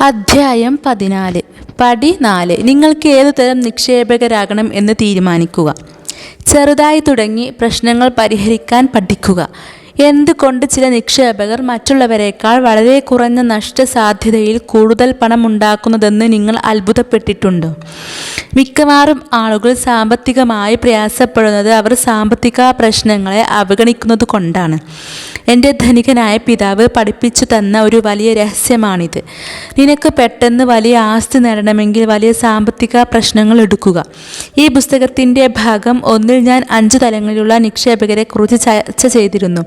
അധ്യായം പതിനാല്. പടി നാല്. നിങ്ങൾക്ക് ഏതു തരം നിക്ഷേപകരാകണം എന്ന് തീരുമാനിക്കുക. ചെറുതായി തുടങ്ങി പ്രശ്നങ്ങൾ പരിഹരിക്കാൻ പഠിക്കുക. എന്തുകൊണ്ട് ചില നിക്ഷേപകർ മറ്റുള്ളവരെക്കാൾ വളരെ കുറഞ്ഞ നഷ്ടസാധ്യതയിൽ കൂടുതൽ പണം ഉണ്ടാക്കുന്നതെന്ന് നിങ്ങൾ അത്ഭുതപ്പെട്ടിട്ടുണ്ടോ? മിക്കവാറും ആളുകൾ സാമ്പത്തികമായി പ്രയാസപ്പെടുന്നത് അവർ സാമ്പത്തിക പ്രശ്നങ്ങളെ അവഗണിക്കുന്നത് കൊണ്ടാണ്. എന്റെ ധനികനായ പിതാവ് പഠിപ്പിച്ചു തന്ന ഒരു വലിയ രഹസ്യമാണിത്. നിനക്ക് പെട്ടെന്ന് വലിയ ആസ്തി നേടണമെങ്കിൽ വലിയ സാമ്പത്തിക പ്രശ്നങ്ങൾ എടുക്കുക. ഈ പുസ്തകത്തിന്റെ ഭാഗം ഒന്നിൽ ഞാൻ അഞ്ചു തലങ്ങളിലുള്ള നിക്ഷേപകരെ കുറിച്ച് ചർച്ച ചെയ്തിരുന്നു.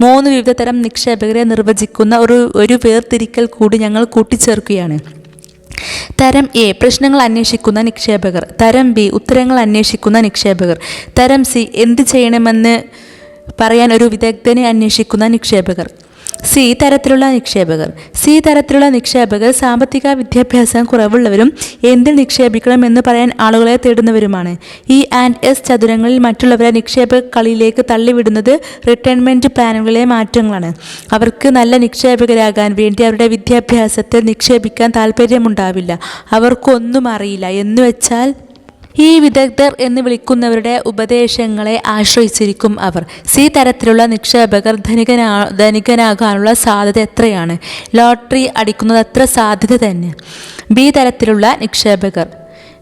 മൂന്ന് വിവിധ തരം നിക്ഷേപകരെ നിർവചിക്കുന്ന ഒരു ഒരു വേർതിരിക്കൽ കൂടി ഞങ്ങൾ കൂട്ടിച്ചേർക്കുകയാണ്. തരം എ പ്രശ്നങ്ങൾ അന്വേഷിക്കുന്ന നിക്ഷേപകർ. തരം ബി ഉത്തരങ്ങൾ അന്വേഷിക്കുന്ന നിക്ഷേപകർ. തരം സി എന്ത് ചെയ്യണമെന്ന് പറയാൻ ഒരു വിദഗ്ധനെ അന്വേഷിക്കുന്ന നിക്ഷേപകർ. സി തരത്തിലുള്ള നിക്ഷേപകർ. സി തരത്തിലുള്ള നിക്ഷേപകർ സാമ്പത്തിക വിദ്യാഭ്യാസം കുറവുള്ളവരും എന്തിൽ നിക്ഷേപിക്കണം എന്ന് പറയാൻ ആളുകളെ തേടുന്നവരുമാണ്. ഇ ആൻഡ് എസ് ചതുരങ്ങളിൽ മറ്റുള്ളവരെ നിക്ഷേപ കളിയിലേക്ക് തള്ളിവിടുന്നത് റിട്ടയർമെന്റ് പ്ലാനുകളിലെ മാറ്റങ്ങളാണ്. അവർക്ക് നല്ല നിക്ഷേപകരാകാൻ വേണ്ടി അവരുടെ വിദ്യാഭ്യാസത്തിൽ നിക്ഷേപിക്കാൻ താല്പര്യമുണ്ടാവില്ല അവർക്കൊന്നും അറിയില്ല. എന്ന് വെച്ചാൽ ഈ വിദഗ്ധർ എന്ന് വിളിക്കുന്നവരുടെ ഉപദേശങ്ങളെ ആശ്രയിച്ചിരിക്കും അവർ. സി തരത്തിലുള്ള നിക്ഷേപകർ ധനികനാ ധനികനാകാനുള്ള സാധ്യത എത്രയാണ്? ലോട്ടറി അടിക്കുന്നത് അത്ര സാധ്യത തന്നെ. ബി തരത്തിലുള്ള നിക്ഷേപകർ.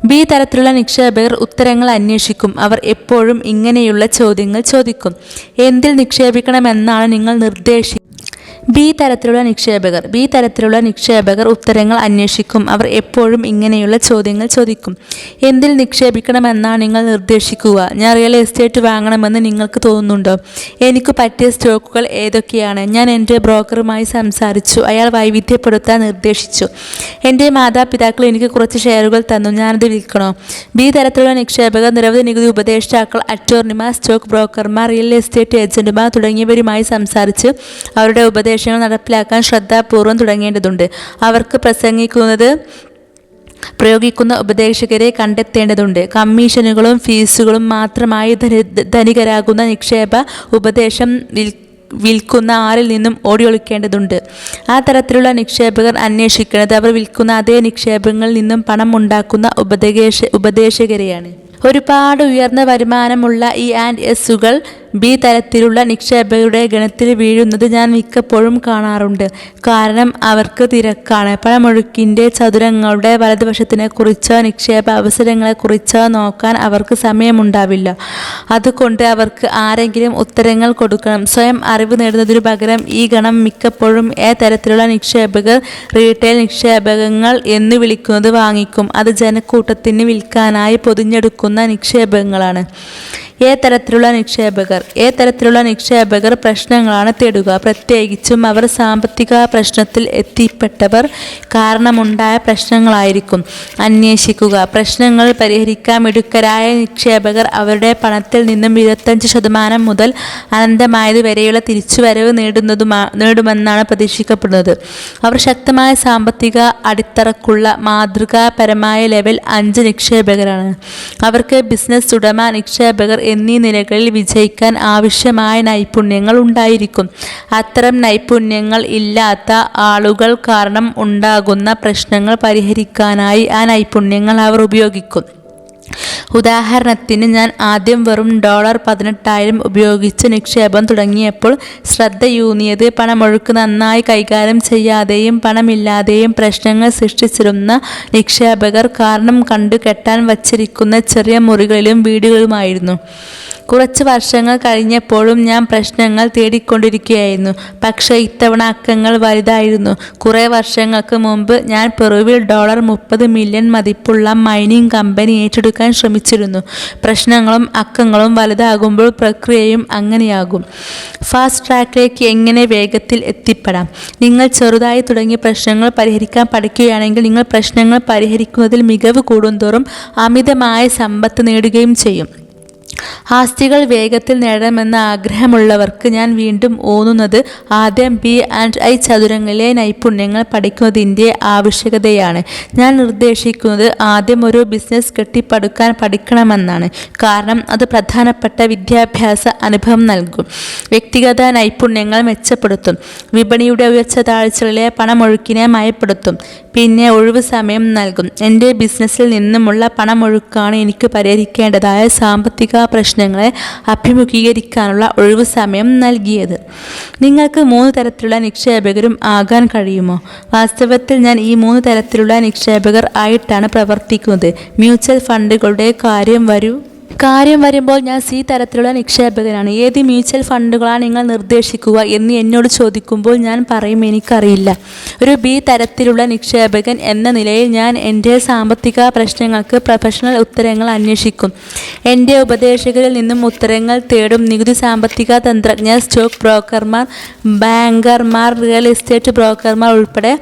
ബി തരത്തിലുള്ള നിക്ഷേപകർ ഉത്തരങ്ങൾ അന്വേഷിക്കും. അവർ എപ്പോഴും ഇങ്ങനെയുള്ള ചോദ്യങ്ങൾ ചോദിക്കും. എന്തിൽ നിക്ഷേപിക്കണമെന്നാണ് നിങ്ങൾ നിർദ്ദേശി ബി തരത്തിലുള്ള നിക്ഷേപകർ. ബി തരത്തിലുള്ള നിക്ഷേപകർ ഉത്തരങ്ങൾ അന്വേഷിക്കും. അവർ എപ്പോഴും ഇങ്ങനെയുള്ള ചോദ്യങ്ങൾ ചോദിക്കും. എന്തിൽ നിക്ഷേപിക്കണമെന്നാണ് നിങ്ങൾ നിർദ്ദേശിക്കുക. ഞാൻ റിയൽ എസ്റ്റേറ്റ് വാങ്ങണമെന്ന് നിങ്ങൾക്ക് തോന്നുന്നുണ്ടോ? എനിക്ക് പറ്റിയ സ്റ്റോക്കുകൾ ഏതൊക്കെയാണ്? ഞാൻ എന്റെ ബ്രോക്കറുമായി സംസാരിച്ചു. അയാൾ വൈവിധ്യപ്പെടുത്താൻ നിർദ്ദേശിച്ചു. എന്റെ മാതാപിതാക്കൾ എനിക്ക് കുറച്ച് ഷെയറുകൾ തന്നു. ഞാനത് വിൽക്കണോ? ബി തരത്തിലുള്ള നിക്ഷേപകർ നിരവധി നികുതി ഉപദേഷ്ടാക്കൾ അറ്റോർണിമാർ സ്റ്റോക്ക് ബ്രോക്കർമാർ റിയൽ എസ്റ്റേറ്റ് ഏജന്റുമാർ തുടങ്ങിയവരുമായി സംസാരിച്ച് അവരുടെ ഉപദേശങ്ങൾ നടപ്പിലാക്കാൻ ശ്രദ്ധാപൂർവം തുടങ്ങേണ്ടതുണ്ട്. അവർക്ക് പ്രസംഗിക്കുന്നത് പ്രയോഗിക്കുന്ന ഉപദേശകരെ കണ്ടെത്തേണ്ടതുണ്ട്. കമ്മീഷനുകളും ഫീസുകളും മാത്രമായി ധനി ധനികരാകുന്ന നിക്ഷേപ ഉപദേശം വിൽ വിൽക്കുന്ന ആരിൽ നിന്നും ഓടിയൊളിക്കേണ്ടതുണ്ട്. ആ തരത്തിലുള്ള നിക്ഷേപകർ അന്വേഷിക്കുന്നത് അവർ വിൽക്കുന്ന അതേ നിക്ഷേപങ്ങളിൽ നിന്നും പണം ഉണ്ടാക്കുന്ന ഉപദേശ ഉപദേശകരെയാണ്. ഒരുപാട് ഉയർന്ന വരുമാനമുള്ള ഈ ആൻഡ് എസുകൾ ബി തരത്തിലുള്ള നിക്ഷേപകരുടെ ഗണത്തിൽ വീഴുന്നത് ഞാൻ മിക്കപ്പോഴും കാണാറുണ്ട്. കാരണം അവർക്ക് തിരക്കാണ്. പഴമൊഴുക്കിന്റെ ചതുരങ്ങളുടെ വലതുവശത്തിനെ കുറിച്ചോ നിക്ഷേപ അവസരങ്ങളെക്കുറിച്ചോ നോക്കാൻ അവർക്ക് സമയമുണ്ടാവില്ല. അതുകൊണ്ട് അവർക്ക് ആരെങ്കിലും ഉത്തരങ്ങൾ കൊടുക്കണം. സ്വയം അറിവ് നേടുന്നതിനു പകരം ഈ ഗണം മിക്കപ്പോഴും ഏ തരത്തിലുള്ള നിക്ഷേപകർ റീറ്റെയിൽ നിക്ഷേപകങ്ങൾ എന്ന് വിളിക്കുന്നത് വാങ്ങിക്കും. അത് ജനക്കൂട്ടത്തിന് വിൽക്കാനായി പൊതിഞ്ഞെടുക്കുന്ന നിക്ഷേപങ്ങളാണ്. ഏ തരത്തിലുള്ള നിക്ഷേപകർ ഏ തരത്തിലുള്ള നിക്ഷേപകർ പ്രശ്നങ്ങളാണ് തേടുക. പ്രത്യേകിച്ചും അവർ സാമ്പത്തിക പ്രശ്നത്തിൽ എത്തിപ്പെട്ടവർ കാരണമുണ്ടായ പ്രശ്നങ്ങളായിരിക്കും. അന്വേഷിക്കുക. പ്രശ്നങ്ങൾ പരിഹരിക്കാൻ മിടുക്കരായ നിക്ഷേപകർ അവരുടെ പണത്തിൽ നിന്നും ഇരുപത്തഞ്ച് ശതമാനം മുതൽ അനന്തമായത് വരെയുള്ള തിരിച്ചുവരവ് നേടുന്നതുമാ നേടുമെന്നാണ് പ്രതീക്ഷിക്കപ്പെടുന്നത്. അവർ ശക്തമായ സാമ്പത്തിക അടിത്തറക്കുള്ള മാതൃകാപരമായ ലെവൽ അഞ്ച് നിക്ഷേപകരാണ്. അവർക്ക് ബിസിനസ് ഉടമ നിക്ഷേപകർ എന്നീ നിലകളിൽ വിജയിക്കാൻ ആവശ്യമായ നൈപുണ്യങ്ങൾ ഉണ്ടായിരിക്കും. അത്തരം നൈപുണ്യങ്ങൾ ഇല്ലാത്ത ആളുകൾ കാരണം ഉണ്ടാകുന്ന പ്രശ്നങ്ങൾ പരിഹരിക്കാനായി ആ നൈപുണ്യങ്ങൾ അവർ ഉപയോഗിക്കും. ഉദാഹരണത്തിന് ഞാൻ ആദ്യം വെറും ഡോളർ പതിനെട്ടായിരം ഉപയോഗിച്ച് നിക്ഷേപം തുടങ്ങിയപ്പോൾ ശ്രദ്ധയൂന്നിയത് പണമൊഴുക്ക് നന്നായി കൈകാര്യം ചെയ്യാതെയും പണമില്ലാതെയും പ്രശ്നങ്ങൾ സൃഷ്ടിച്ചിരുന്ന നിക്ഷേപകർ കാരണം കണ്ടു കെട്ടാൻ വച്ചിരിക്കുന്ന ചെറിയ മുറികളിലും വീടുകളുമായിരുന്നു. കുറച്ച് വർഷങ്ങൾ കഴിഞ്ഞപ്പോഴും ഞാൻ പ്രശ്നങ്ങൾ തേടിക്കൊണ്ടിരിക്കുകയായിരുന്നു. പക്ഷേ ഇത്തവണ അക്കങ്ങൾ വലുതായിരുന്നു. കുറേ വർഷങ്ങൾക്ക് മുമ്പ് ഞാൻ പെറുവിൽ ഡോളർ മുപ്പത് മില്യൺ മതിപ്പുള്ള മൈനിങ് കമ്പനി ഏറ്റെടുക്കാൻ ശ്രമിച്ചിരുന്നു പ്രശ്നങ്ങളും അക്കങ്ങളും വലുതാകുമ്പോൾ പ്രക്രിയയും അങ്ങനെയാകും. ഫാസ്റ്റ് ട്രാക്കിലേക്ക് എങ്ങനെ വേഗത്തിൽ എത്തിപ്പെടാം? നിങ്ങൾ ചെറുതായി തുടങ്ങിയ പ്രശ്നങ്ങൾ പരിഹരിക്കാൻ പഠിക്കുകയാണെങ്കിൽ നിങ്ങൾ പ്രശ്നങ്ങൾ പരിഹരിക്കുന്നതിൽ മികവ് കൂടുന്തോറും അമിതമായ സമ്പത്ത് നേടുകയും ചെയ്യും. ആസ്തികൾ വേഗത്തിൽ നേടണമെന്ന ആഗ്രഹമുള്ളവർക്ക് ഞാൻ വീണ്ടും ഓന്നുന്നത് ആദ്യം ബി ആൻഡ് ഐ ചതുരങ്ങളിലെ നൈപുണ്യങ്ങൾ പഠിക്കുന്നതിന്റെ ആവശ്യകതയാണ്. ഞാൻ നിർദ്ദേശിക്കുന്നത് ആദ്യം ഒരു ബിസിനസ് കെട്ടിപ്പടുക്കാൻ പഠിക്കണമെന്നാണ്. കാരണം അത് പ്രധാനപ്പെട്ട വിദ്യാഭ്യാസ അനുഭവം നൽകും. വ്യക്തിഗത നൈപുണ്യങ്ങൾ മെച്ചപ്പെടുത്തും. വിപണിയുടെ ഉയർച്ച താഴ്ചകളിലെ പണമൊഴുക്കിനെ മയപ്പെടുത്തും. പിന്നെ ഒഴിവ് സമയം നൽകും. എന്റെ ബിസിനസ്സിൽ നിന്നുമുള്ള പണമൊഴുക്കാണ് എനിക്ക് പരിഹരിക്കേണ്ടതായ സാമ്പത്തിക പ്രശ്നങ്ങളെ അഭിമുഖീകരിക്കാനുള്ള ഒഴിവ് സമയം നൽകിയത്. നിങ്ങൾക്ക് മൂന്ന് തരത്തിലുള്ള നിക്ഷേപകരും ആകാൻ കഴിയുമോ? വാസ്തവത്തിൽ ഞാൻ ഈ മൂന്ന് തരത്തിലുള്ള നിക്ഷേപകർ ആയിട്ടാണ് പ്രവർത്തിക്കുന്നത്. മ്യൂച്വൽ ഫണ്ടുകളുടെ കാര്യം വരൂ. കാര്യം വരുമ്പോൾ ഞാൻ സി തരത്തിലുള്ള നിക്ഷേപകനാണ്. ഏത് മ്യൂച്വൽ ഫണ്ടുകളാണ് നിങ്ങൾ നിർദ്ദേശിക്കുക എന്ന് എന്നോട് ചോദിക്കുമ്പോൾ ഞാൻ പറയും എനിക്കറിയില്ല. ഒരു ബി തരത്തിലുള്ള നിക്ഷേപകൻ എന്ന നിലയിൽ ഞാൻ എന്റെ സാമ്പത്തിക പ്രശ്നങ്ങൾക്ക് പ്രൊഫഷണൽ ഉത്തരങ്ങൾ അന്വേഷിക്കും. എന്റെ ഉപദേശകരിൽ നിന്നും ഉത്തരങ്ങൾ തേടും നികുതി സാമ്പത്തിക തന്ത്രജ്ഞർ സ്റ്റോക്ക് ബ്രോക്കർമാർ ബാങ്കർമാർ റിയൽ എസ്റ്റേറ്റ് ബ്രോക്കർമാർ ഉൾപ്പെടെ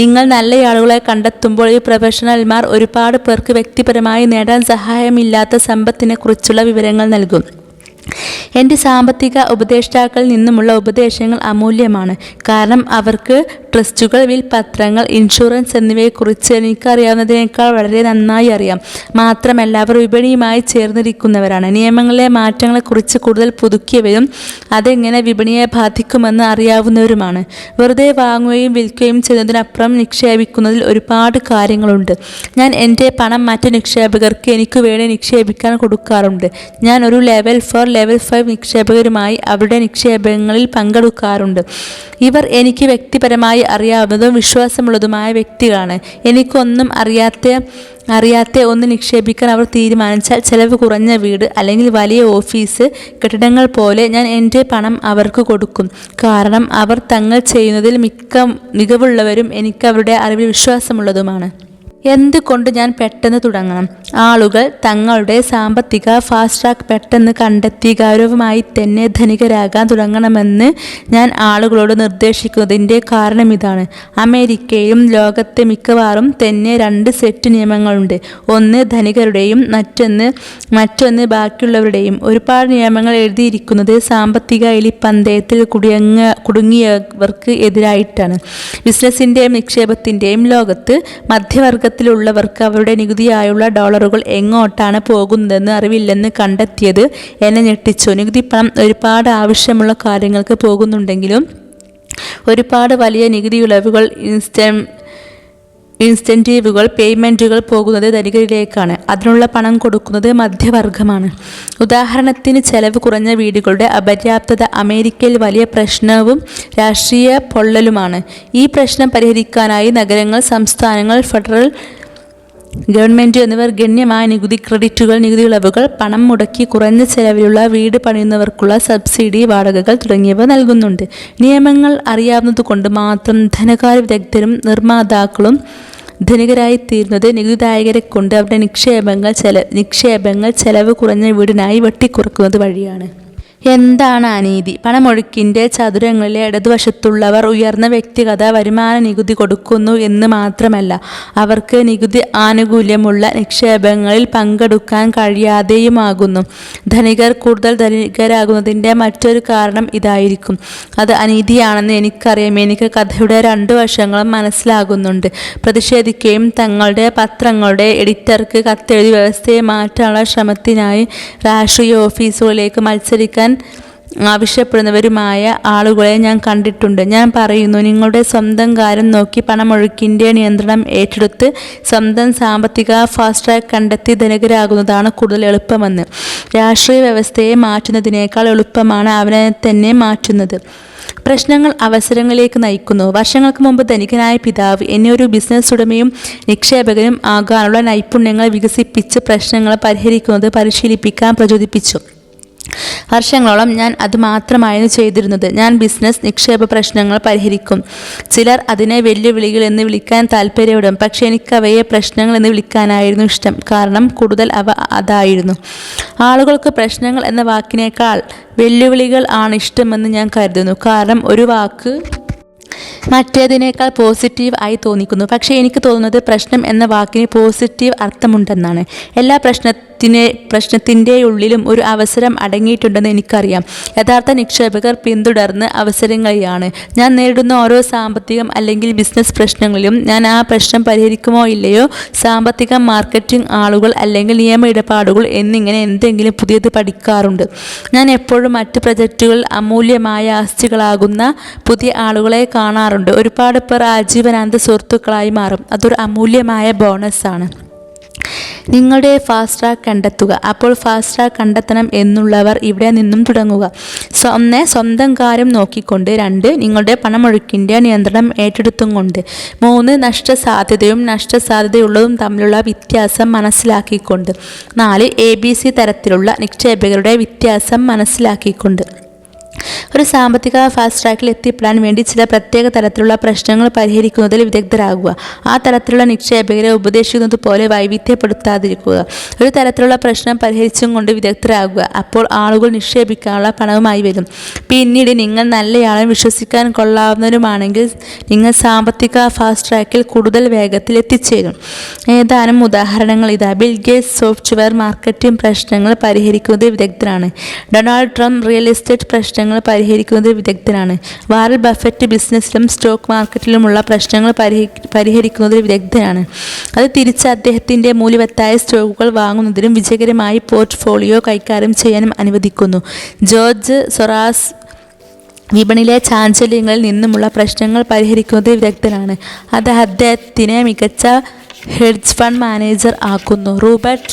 നിങ്ങൾ നല്ല ആളുകളെ കണ്ടെത്തുമ്പോൾ ഈ പ്രൊഫഷണൽമാർ ഒരുപാട് പേർക്ക് വ്യക്തിപരമായി നേടാൻ സഹായമില്ലാത്ത സമ്പത്തിനെക്കുറിച്ചുള്ള വിവരങ്ങൾ നൽകും. എന്റെ സാമ്പത്തിക ഉപദേഷ്ടാക്കളിൽ നിന്നുമുള്ള ഉപദേശങ്ങൾ അമൂല്യമാണ്. കാരണം അവർക്ക് ട്രസ്റ്റുകൾ വിൽ പത്രങ്ങൾ ഇൻഷുറൻസ് എന്നിവയെക്കുറിച്ച് എനിക്കറിയാവുന്നതിനേക്കാൾ വളരെ നന്നായി അറിയാം. മാത്രമല്ല അവർ വിപണിയുമായി ചേർന്നിരിക്കുന്നവരാണ്. നിയമങ്ങളിലെ മാറ്റങ്ങളെക്കുറിച്ച് കൂടുതൽ പുതുക്കിയവരും അതെങ്ങനെ വിപണിയെ ബാധിക്കുമെന്ന് അറിയാവുന്നവരുമാണ്. വെറുതെ വാങ്ങുകയും വിൽക്കുകയും ചെയ്യുന്നതിനപ്പുറം നിക്ഷേപിക്കുന്നതിൽ ഒരുപാട് കാര്യങ്ങളുണ്ട്. ഞാൻ എന്റെ പണം മറ്റ് നിക്ഷേപകർക്ക് എനിക്ക് വേണ്ടി നിക്ഷേപിക്കാൻ കൊടുക്കാറുണ്ട്. ഞാൻ ഒരു ലെവൽ ഫോർ ലെവൽ ഫൈവ് നിക്ഷേപകരുമായി അവരുടെ നിക്ഷേപങ്ങളിൽ പങ്കെടുക്കാറുണ്ട്. ഇവർ എനിക്ക് വ്യക്തിപരമായി അറിയാവുന്നതും വിശ്വാസമുള്ളതുമായ വ്യക്തികളാണ്. എനിക്കൊന്നും അറിയാത്ത അറിയാത്ത ഒന്ന് നിക്ഷേപിക്കാൻ അവർ തീരുമാനിച്ചാൽ ചെലവ് കുറഞ്ഞ വീട് അല്ലെങ്കിൽ വലിയ ഓഫീസ് കെട്ടിടങ്ങൾ പോലെ ഞാൻ എന്റെ പണം അവർക്ക് കൊടുക്കും. കാരണം അവർ തങ്ങൾ ചെയ്യുന്നതിൽ മിക്ക മികവുള്ളവരും എനിക്ക് അവരുടെ അറിവിൽ വിശ്വാസമുള്ളതുമാണ്. എന്തുകൊണ്ട് ഞാൻ പെട്ടെന്ന് തുടങ്ങണം? ആളുകൾ തങ്ങളുടെ സാമ്പത്തിക ഫാസ്റ്റ് ട്രാക്ക് പെട്ടെന്ന് കണ്ടെത്തി ഗൗരവമായി തന്നെ ധനികരാകാൻ തുടങ്ങണമെന്ന് ഞാൻ ആളുകളോട് നിർദ്ദേശിക്കുന്നതിന്റെ കാരണം ഇതാണ്. അമേരിക്കയിലും ലോകത്തെ മിക്കവാറും തന്നെ രണ്ട് സെറ്റ് നിയമങ്ങളുണ്ട്. ഒന്ന് ധനികരുടെയും മറ്റൊന്ന് മറ്റൊന്ന് ബാക്കിയുള്ളവരുടെയും. ഒരുപാട് നിയമങ്ങൾ എഴുതിയിരിക്കുന്നത് സാമ്പത്തിക എലിപ്പന്തയത്തിൽ കുടുങ്ങ കുടുങ്ങിയവർക്ക് എതിരായിട്ടാണ്. ബിസിനസ്സിന്റെയും നിക്ഷേപത്തിന്റെയും ലോകത്ത് മധ്യവർഗത്തിലുള്ളവർക്ക് അവരുടെ നികുതിയായുള്ള ഡോളറുകൾ എങ്ങോട്ടാണ് പോകുന്നതെന്ന് അറിവില്ലെന്ന് കണ്ടെത്തിയത് എന്നെ ഞെട്ടിച്ചു. നികുതി പണം ഒരുപാട് ആവശ്യമുള്ള കാര്യങ്ങൾക്ക് പോകുന്നുണ്ടെങ്കിലും ഒരുപാട് വലിയ നികുതി ഇളവുകൾ ഇൻസ്റ്റം ഇൻസെന്റീവുകൾ പേയ്മെന്റുകൾ പോകുന്നത് ധനികരിലേക്കാണ്. അതിനുള്ള പണം കൊടുക്കുന്നത് മധ്യവർഗമാണ്. ഉദാഹരണത്തിന് ചെലവ് കുറഞ്ഞ വീടുകളുടെ അപര്യാപ്തത അമേരിക്കയിൽ വലിയ പ്രശ്നവും രാഷ്ട്രീയ പൊള്ളലുമാണ്. ഈ പ്രശ്നം പരിഹരിക്കാനായി നഗരങ്ങൾ സംസ്ഥാനങ്ങൾ ഫെഡറൽ ഗവൺമെന്റ് എന്നിവർ ഗണ്യമായ നികുതി ക്രെഡിറ്റുകൾ നികുതി ഇളവുകൾ പണം മുടക്കി കുറഞ്ഞ ചെലവിലുള്ള വീട് പണിയുന്നവർക്കുള്ള സബ്സിഡി വാടകകൾ തുടങ്ങിയവ നൽകുന്നുണ്ട്. നിയമങ്ങൾ അറിയാവുന്നതുകൊണ്ട് മാത്രം ധനകാര്യ വിദഗ്ധരും നിർമ്മാതാക്കളും ധനികരായി തീരുന്നത് നികുതിദായകരെ കൊണ്ട് അവരുടെ നിക്ഷേപങ്ങൾ ചെല നിക്ഷേപങ്ങൾ ചെലവ് കുറഞ്ഞ വീടിനായി വെട്ടിക്കുറക്കുന്നത് വഴിയാണ്. എന്താണ് അനീതി? പണമൊഴുക്കിന്റെ ചതുരങ്ങളിലെ ഇടതുവശത്തുള്ളവർ ഉയർന്ന വ്യക്തിഗത വരുമാന നികുതി കൊടുക്കുന്നു എന്ന് മാത്രമല്ല അവർക്ക് നികുതി ആനുകൂല്യമുള്ള നിക്ഷേപങ്ങളിൽ പങ്കെടുക്കാൻ കഴിയാതെയുമാകുന്നു. ധനികർ കൂടുതൽ ധനികരാകുന്നതിന്റെ മറ്റൊരു കാരണം ഇതായിരിക്കും. അത് അനീതിയാണെന്ന് എനിക്കറിയാം. എനിക്ക് കഥയുടെ രണ്ട് വശങ്ങളും മനസ്സിലാകുന്നുണ്ട്. പ്രതിഷേധിക്കുകയും തങ്ങളുടെ പത്രങ്ങളുടെ എഡിറ്റർക്ക് കത്തെഴുതി വ്യവസ്ഥയെ മാറ്റാനുള്ള ശ്രമത്തിനായി രാഷ്ട്രീയ ഓഫീസുകളിലേക്ക് മത്സരിക്കാൻ ആവശ്യപ്പെടുന്നവരുമായ ആളുകളെ ഞാൻ കണ്ടിട്ടുണ്ട്. ഞാൻ പറയുന്നു നിങ്ങളുടെ സ്വന്തം കാര്യം നോക്കി പണമൊഴുക്കിന്റെ നിയന്ത്രണം ഏറ്റെടുത്ത് സ്വന്തം സാമ്പത്തിക ഫാസ്റ്റ് ട്രാക്ക് കണ്ടെത്തി ധനികരാകുന്നതാണ് കൂടുതൽ എളുപ്പമെന്ന്. രാഷ്ട്രീയ വ്യവസ്ഥയെ മാറ്റുന്നതിനേക്കാൾ എളുപ്പമാണ് അവനെ തന്നെ മാറ്റുന്നത്. പ്രശ്നങ്ങൾ അവസരങ്ങളിലേക്ക് നയിക്കുന്നു. വർഷങ്ങൾക്ക് മുമ്പ് ധനികനായ പിതാവ് എന്നെ ഒരു ബിസിനസ് ഉടമയും നിക്ഷേപകനും ആകാനുള്ള നൈപുണ്യങ്ങൾ വികസിപ്പിച്ച് പ്രശ്നങ്ങൾ പരിഹരിക്കുന്നത് പരിശീലിപ്പിക്കാൻ പ്രചോദിപ്പിച്ചു. വർഷങ്ങളോളം ഞാൻ അത് മാത്രമായിരുന്നു ചെയ്തിരുന്നത്. ഞാൻ ബിസിനസ് നിക്ഷേപ പ്രശ്നങ്ങൾ പരിഹരിക്കും. ചിലർ അതിനെ വെല്ലുവിളികൾ എന്ന് വിളിക്കാൻ താല്പര്യപ്പെടും. പക്ഷേ എനിക്ക് അവയെ പ്രശ്നങ്ങൾ എന്ന് വിളിക്കാനായിരുന്നു ഇഷ്ടം. കാരണം കൂടുതൽ അവ അതായിരുന്നു. ആളുകൾക്ക് പ്രശ്നങ്ങൾ എന്ന വാക്കിനേക്കാൾ വെല്ലുവിളികൾ ആണ് ഇഷ്ടമെന്ന് ഞാൻ കരുതുന്നു. കാരണം ഒരു വാക്ക് മറ്റേതിനേക്കാൾ പോസിറ്റീവ് ആയി തോന്നിക്കുന്നു. പക്ഷേ എനിക്ക് തോന്നുന്നത് പ്രശ്നം എന്ന വാക്കിന് പോസിറ്റീവ് അർത്ഥമുണ്ടെന്നാണ്. എല്ലാ പ്രശ്ന ത്തിനെ പ്രശ്നത്തിന്റെ ഉള്ളിലും ഒരു അവസരം അടങ്ങിയിട്ടുണ്ടെന്ന് എനിക്കറിയാം. യഥാർത്ഥ നിക്ഷേപകർ പിന്തുടർന്ന് അവസരങ്ങളെയാണ് ഞാൻ നേരിടുന്ന ഓരോ സാമ്പത്തികം അല്ലെങ്കിൽ ബിസിനസ് പ്രശ്നങ്ങളിലും ഞാൻ ആ പ്രശ്നം പരിഹരിക്കുമോ ഇല്ലയോ സാമ്പത്തിക മാർക്കറ്റിംഗ് ആളുകൾ അല്ലെങ്കിൽ നിയമ ഇടപാടുകൾ എന്നിങ്ങനെ എന്തെങ്കിലും പുതിയത് പഠിക്കാറുണ്ട്. ഞാൻ എപ്പോഴും മറ്റ് പ്രൊജക്റ്റുകൾ അമൂല്യമായ ആസ്തികളാകുന്ന പുതിയ ആളുകളെ കാണാറുണ്ട്. ഒരുപാട് പേർ ആജീവനാന്ത സുഹൃത്തുക്കളായി മാറും. അതൊരു അമൂല്യമായ ബോണസാണ് നിങ്ങളുടെ ഫാസ്റ്റ് ട്രാക്ക് കണ്ടെത്തുക. അപ്പോൾ ഫാസ്റ്റ് ട്രാക്ക് കണ്ടെത്തണം എന്നുള്ളവർ ഇവിടെ നിന്നും തുടങ്ങുക. ഒന്ന് സ്വന്തം കാര്യം നോക്കിക്കൊണ്ട്. രണ്ട് നിങ്ങളുടെ പണമൊഴുക്കിന്റെ നിയന്ത്രണം ഏറ്റെടുത്തും കൊണ്ട്. മൂന്ന് നഷ്ടസാധ്യതയും നഷ്ടസാധ്യതയുള്ളതും തമ്മിലുള്ള വ്യത്യാസം മനസ്സിലാക്കിക്കൊണ്ട്. നാല് എ ബി സി തരത്തിലുള്ള നിക്ഷേപകരുടെ വ്യത്യാസം മനസ്സിലാക്കിക്കൊണ്ട്. ഒരു സാമ്പത്തിക ഫാസ്റ്റ് ട്രാക്കിൽ എത്തിപ്പെടാൻ വേണ്ടി ചില പ്രത്യേക തരത്തിലുള്ള പ്രശ്നങ്ങൾ പരിഹരിക്കുന്നതിൽ വിദഗ്ധരാകുക. ആ തരത്തിലുള്ള നിക്ഷേപകരെ ഉപദേശിക്കുന്നത് പോലെ വൈവിധ്യപ്പെടുത്താതിരിക്കുക. ഒരു തരത്തിലുള്ള പ്രശ്നം പരിഹരിച്ചും കൊണ്ട് വിദഗ്ധരാകുക. അപ്പോൾ ആളുകൾ നിക്ഷേപിക്കാനുള്ള പണവുമായി വരും. പിന്നീട് നിങ്ങൾ നല്ലയാളും വിശ്വസിക്കാൻ കൊള്ളാവുന്നവരുമാണെങ്കിൽ നിങ്ങൾ സാമ്പത്തിക ഫാസ്റ്റ് ട്രാക്കിൽ കൂടുതൽ വേഗത്തിൽ എത്തിച്ചേരും. ഏതാനും ഉദാഹരണങ്ങൾ ഇതാ. ബിൽ ഗേറ്റ്സ് സോഫ്റ്റ്വെയർ മാർക്കറ്റിംഗ് പ്രശ്നങ്ങൾ പരിഹരിക്കുന്നത് വിദഗ്ധരാണ്. ഡൊണാൾഡ് ട്രംപ് റിയൽ എസ്റ്റേറ്റ് പ്രശ്നങ്ങൾ പരിഹരിക്കുന്നതിൽ വിദഗ്ധനാണ് വാറൽ ബഫറ്റ് ബിസിനസ്സിലും സ്റ്റോക്ക് മാർക്കറ്റിലുമുള്ള പ്രശ്നങ്ങൾ പരിഹരി പരിഹരിക്കുന്നതിൽ വിദഗ്ധനാണ് അത് തിരിച്ച് അദ്ദേഹത്തിന്റെ മൂല്യവത്തായ സ്റ്റോക്കുകൾ വാങ്ങുന്നതിനും വിജയകരമായി പോർട്ട്ഫോളിയോ കൈകാര്യം ചെയ്യാനും അനുവദിക്കുന്നു. ജോർജ് സൊറാസ് വിപണിയിലെ ചാഞ്ചല്യങ്ങളിൽ നിന്നുമുള്ള പ്രശ്നങ്ങൾ പരിഹരിക്കുന്നതിൽ വിദഗ്ധനാണ് അത് അദ്ദേഹത്തിനെ മികച്ച ഹെഡ്ജ് ഫണ്ട് മാനേജർ ആക്കുന്നു. റൂബർട്ട്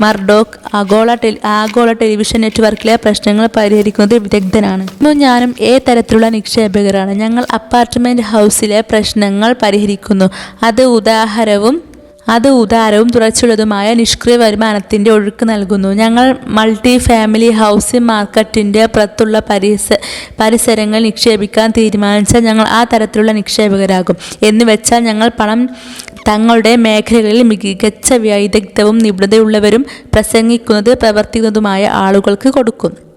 മർഡോക്ക് ആഗോള ടെലി ആഗോള ടെലിവിഷൻ നെറ്റ്വർക്കിലെ പ്രശ്നങ്ങൾ പരിഹരിക്കുന്നതിൽ വിദഗ്ധനാണ്. ഇന്നും ഞാനും ഏ തരത്തിലുള്ള നിക്ഷേപകരാണ്. ഞങ്ങൾ അപ്പാർട്ട്മെന്റ് ഹൗസിലെ പ്രശ്നങ്ങൾ പരിഹരിക്കുന്നു. അത് ഉദാഹരവും അത് ഉദാരവും തുടർച്ചയുള്ളതുമായ നിഷ്ക്രിയ വരുമാനത്തിന്റെ ഒഴുക്ക് നൽകുന്നു. ഞങ്ങൾ മൾട്ടി ഫാമിലി ഹൗസിംഗ് മാർക്കറ്റിന്റെ പുറത്തുള്ള പരിസ പരിസരങ്ങൾ നിക്ഷേപിക്കാൻ തീരുമാനിച്ചാൽ ഞങ്ങൾ ആ തരത്തിലുള്ള നിക്ഷേപകരാകും. എന്ന് വെച്ചാൽ ഞങ്ങൾ പണം തങ്ങളുടെ മേഖലകളിൽ മികച്ച വൈദഗ്ധ്യവും നിപുണതയുള്ളവരും പ്രസംഗിക്കുന്നത് പ്രവർത്തിക്കുന്നതുമായ ആളുകൾക്ക് കൊടുക്കും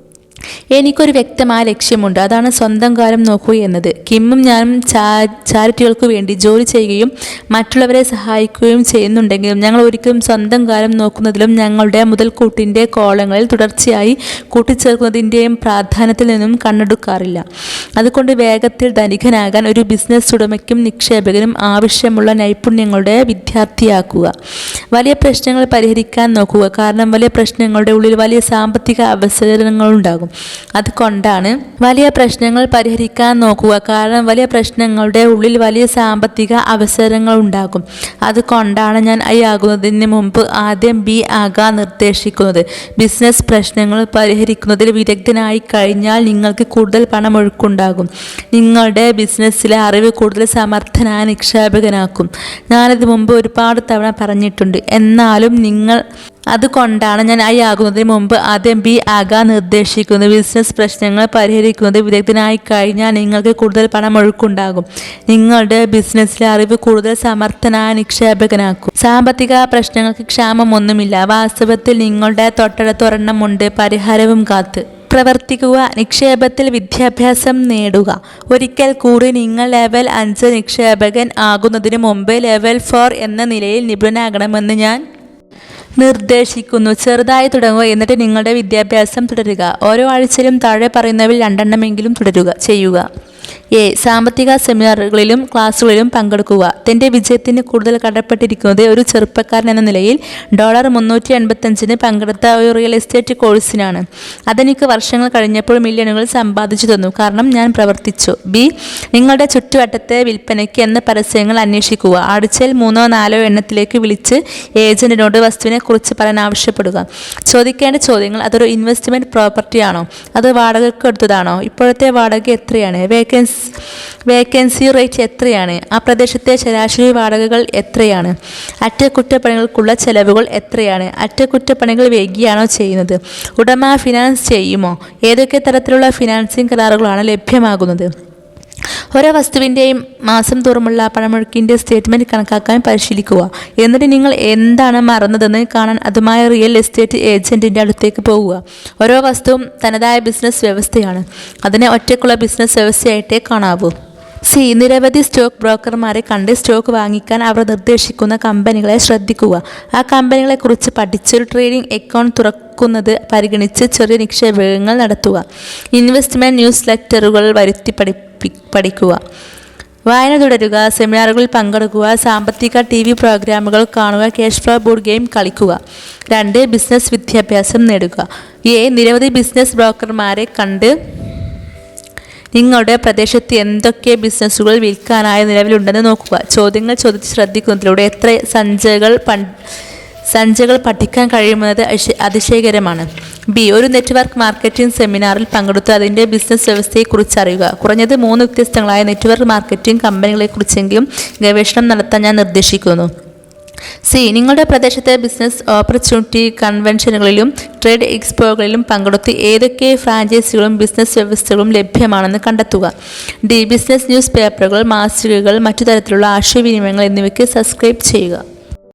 എനിക്കൊരു വ്യക്തമായ ലക്ഷ്യമുണ്ട്. അതാണ് സ്വന്തം കാലം നോക്കുക എന്നത്. കിമ്മും ഞാനും ചാരിറ്റികൾക്ക് വേണ്ടി ജോലി ചെയ്യുകയും മറ്റുള്ളവരെ സഹായിക്കുകയും ചെയ്യുന്നുണ്ടെങ്കിലും ഞങ്ങൾ ഒരിക്കലും സ്വന്തം കാലം നോക്കുന്നതിലും ഞങ്ങളുടെ മുതൽക്കൂട്ടിന്റെ കോളങ്ങളിൽ തുടർച്ചയായി കൂട്ടിച്ചേർക്കുന്നതിന്റെയും പ്രാധാന്യത്തിൽ നിന്നും കണ്ണെടുക്കാറില്ല. അതുകൊണ്ട് വേഗത്തിൽ ധനികനാകാൻ ഒരു ബിസിനസ് ഉടമയ്ക്കും നിക്ഷേപകനും ആവശ്യമുള്ള നൈപുണ്യങ്ങളുടെ വിദ്യാർത്ഥിയാക്കുക. വലിയ പ്രശ്നങ്ങൾ പരിഹരിക്കാൻ നോക്കുക. കാരണം വലിയ പ്രശ്നങ്ങളുടെ ഉള്ളിൽ വലിയ സാമ്പത്തിക അവസരങ്ങളുണ്ടാകും. അതുകൊണ്ടാണ് വലിയ പ്രശ്നങ്ങൾ പരിഹരിക്കാൻ നോക്കുക. കാരണം വലിയ പ്രശ്നങ്ങളുടെ ഉള്ളിൽ വലിയ സാമ്പത്തിക അവസരങ്ങൾ ഉണ്ടാകും. അതുകൊണ്ടാണ് ഞാൻ ഐ ആകുന്നതിന് മുമ്പ് ആദ്യം ബി ആകാൻ നിർദ്ദേശിക്കുന്നത്. ബിസിനസ് പ്രശ്നങ്ങൾ പരിഹരിക്കുന്നതിൽ വിദഗ്ധനായി കഴിഞ്ഞാൽ നിങ്ങൾക്ക് കൂടുതൽ പണം പണമൊഴുക്കുണ്ടാകും. നിങ്ങളുടെ ബിസിനസ്സിലെ അറിവ് കൂടുതൽ സമർത്ഥനായ നിക്ഷേപകനാക്കും. ഞാനിത് മുമ്പ് ഒരുപാട് തവണ പറഞ്ഞിട്ടുണ്ട്. എന്നാലും നിങ്ങൾ അതുകൊണ്ടാണ് ഞാൻ ഐ ആകുന്നതിന് മുമ്പ് ആദ്യം ബി ആകാൻ നിർദ്ദേശിക്കുന്നത്. ബിസിനസ് പ്രശ്നങ്ങൾ പരിഹരിക്കുന്നത് വിദഗ്ധനായി കഴിഞ്ഞാൽ നിങ്ങൾക്ക് കൂടുതൽ പണം ഒഴുക്കുണ്ടാകും. നിങ്ങളുടെ ബിസിനസ്സിലെ അറിവ് കൂടുതൽ സമർത്ഥനായ നിക്ഷേപകനാക്കും. സാമ്പത്തിക പ്രശ്നങ്ങൾക്ക് ക്ഷാമമൊന്നുമില്ല. വാസ്തവത്തിൽ നിങ്ങളുടെ തൊട്ടടുത്തൊരെണ്ണമുണ്ട് പരിഹാരവും കാത്ത്. പ്രവർത്തിക്കുക. നിക്ഷേപത്തിൽ വിദ്യാഭ്യാസം നേടുക. ഒരിക്കൽ കൂടി നിങ്ങൾ ലെവൽ അഞ്ച് നിക്ഷേപകൻ ആകുന്നതിന് മുമ്പ് ലെവൽ ഫോർ എന്ന നിലയിൽ നിപുണനാകണമെന്ന് ഞാൻ നിർദ്ദേശിക്കുന്നു. ചെറുതായി തുടങ്ങുക. എന്നിട്ട് നിങ്ങളുടെ വിദ്യാഭ്യാസം തുടരുക. ഓരോ ആഴ്ചയിലും താഴെ പറയുന്നവയിൽ രണ്ടെണ്ണമെങ്കിലും തുടരുക. ചെയ്യുക. എ സാമ്പത്തിക സെമിനാറുകളിലും ക്ലാസുകളിലും പങ്കെടുക്കുക. തന്റെ വിജയത്തിന് കൂടുതൽ കടപ്പെട്ടിരിക്കുന്നത് ഒരു ചെറുപ്പക്കാരൻ എന്ന നിലയിൽ ഡോളർ മുന്നൂറ്റി എൺപത്തഞ്ചിന് പങ്കെടുത്ത ഒരു റിയൽ എസ്റ്റേറ്റ് കോഴ്സിനാണ്. അതെനിക്ക് വർഷങ്ങൾ കഴിഞ്ഞപ്പോൾ മില്യണുകൾ സമ്പാദിച്ചു തന്നു. കാരണം ഞാൻ പ്രവർത്തിച്ചു. ബി. നിങ്ങളുടെ ചുറ്റുവട്ടത്തെ വിൽപ്പനയ്ക്ക് എന്ന പരസ്യങ്ങൾ അന്വേഷിക്കുക. ആഴ്ചയിൽ മൂന്നോ നാലോ എണ്ണത്തിലേക്ക് വിളിച്ച് ഏജന്റിനോട് വസ്തുവിനെ കുറിച്ച് പറയാൻ ആവശ്യപ്പെടുക. ചോദിക്കേണ്ട ചോദ്യങ്ങൾ അതൊരു ഇൻവെസ്റ്റ്മെന്റ് പ്രോപ്പർട്ടിയാണോ അത് വാടകയ്ക്ക് എടുത്തതാണോ? ഇപ്പോഴത്തെ വാടക എത്രയാണ്? വേക്കൻസ് വേക്കൻസി റേറ്റ് എത്രയാണ്? ആ പ്രദേശത്തെ ശരാശരി വാടകകൾ എത്രയാണ്? അറ്റകുറ്റപ്പണികൾക്കുള്ള ചെലവുകൾ എത്രയാണ്? അറ്റകുറ്റപ്പണികൾ വൈകിയാണോ ചെയ്യുന്നത്? ഉടമ ഫിനാൻസ് ചെയ്യുമോ? ഏതൊക്കെ തരത്തിലുള്ള ഫിനാൻസിംഗ് കരാറുകളാണ് ലഭ്യമാകുന്നത്? ഓരോ വസ്തുവിന്റെയും മാസം തോറുമുള്ള പണമൊഴുക്കിന്റെ സ്റ്റേറ്റ്മെന്റ് കണക്കാക്കാൻ പരിശീലിക്കുക. എന്നിട്ട് നിങ്ങൾ എന്താണ് മറന്നതെന്ന് കാണാൻ അതുമായ റിയൽ എസ്റ്റേറ്റ് ഏജന്റിന്റെ അടുത്തേക്ക് പോവുക. ഓരോ വസ്തുവും തനതായ ബിസിനസ് വ്യവസ്ഥയാണ്. അതിനെ ഒറ്റയ്ക്കുള്ള ബിസിനസ് വ്യവസ്ഥയായിട്ടേ കാണാവൂ. സി നിരവധി സ്റ്റോക്ക് ബ്രോക്കർമാരെ കണ്ട് സ്റ്റോക്ക് വാങ്ങിക്കാൻ അവർ നിർദ്ദേശിക്കുന്ന കമ്പനികളെ ശ്രദ്ധിക്കുക. ആ കമ്പനികളെക്കുറിച്ച് പഠിച്ചൊരു ട്രേഡിംഗ് അക്കൗണ്ട് തുറക്കുന്നത് പരിഗണിച്ച് ചെറിയ നിക്ഷേപങ്ങൾ നടത്തുക. ഇൻവെസ്റ്റ്മെന്റ് ന്യൂസ് ലെറ്ററുകൾ വരുത്തി പഠിപ്പി പഠിക്കുക. വായന തുടരുക സെമിനാറുകളിൽ പങ്കെടുക്കുക സാമ്പത്തിക ടി വി പ്രോഗ്രാമുകൾ കാണുക ക്യാഷ് ഫ്ലോ ബോർഡ് ഗെയിം കളിക്കുക. രണ്ട് ബിസിനസ് വിദ്യാഭ്യാസം നേടുക. എ നിരവധി ബിസിനസ് ബ്രോക്കർമാരെ കണ്ട് നിങ്ങളുടെ പ്രദേശത്ത് എന്തൊക്കെ ബിസിനസ്സുകൾ വിൽക്കാനായി നിലവിലുണ്ടെന്ന് നോക്കുക. ചോദ്യങ്ങൾ ചോദിച്ച് ശ്രദ്ധിക്കുന്നതിലൂടെ എത്ര സഞ്ചകൾ സഞ്ചകൾ പഠിക്കാൻ കഴിയുമെന്നത് അതിശയകരമാണ്. ബി ഒരു നെറ്റ്വർക്ക് മാർക്കറ്റിംഗ് സെമിനാറിൽ പങ്കെടുത്ത് അതിന്റെ ബിസിനസ് വ്യവസ്ഥയെക്കുറിച്ച് അറിയുക. കുറഞ്ഞത് മൂന്ന് വ്യത്യസ്തങ്ങളായ നെറ്റ്വർക്ക് മാർക്കറ്റിംഗ് കമ്പനികളെക്കുറിച്ചെങ്കിലും ഗവേഷണം നടത്താൻ ഞാൻ നിർദ്ദേശിക്കുന്നു. സി നിങ്ങളുടെ പ്രദേശത്തെ ബിസിനസ് ഓപ്പർച്യൂണിറ്റി കൺവെൻഷനുകളിലും ട്രേഡ് എക്സ്പോകളിലും പങ്കെടുത്ത് ഏതൊക്കെ ഫ്രാഞ്ചൈസികളും ബിസിനസ് വ്യവസ്ഥകളും ലഭ്യമാണെന്ന് കണ്ടെത്തുക. ഡി ബിസിനസ് ന്യൂസ് പേപ്പറുകൾ മാസികകൾ മറ്റു തരത്തിലുള്ള ആശയവിനിമയങ്ങൾ എന്നിവയ്ക്ക് സബ്സ്ക്രൈബ് ചെയ്യുക.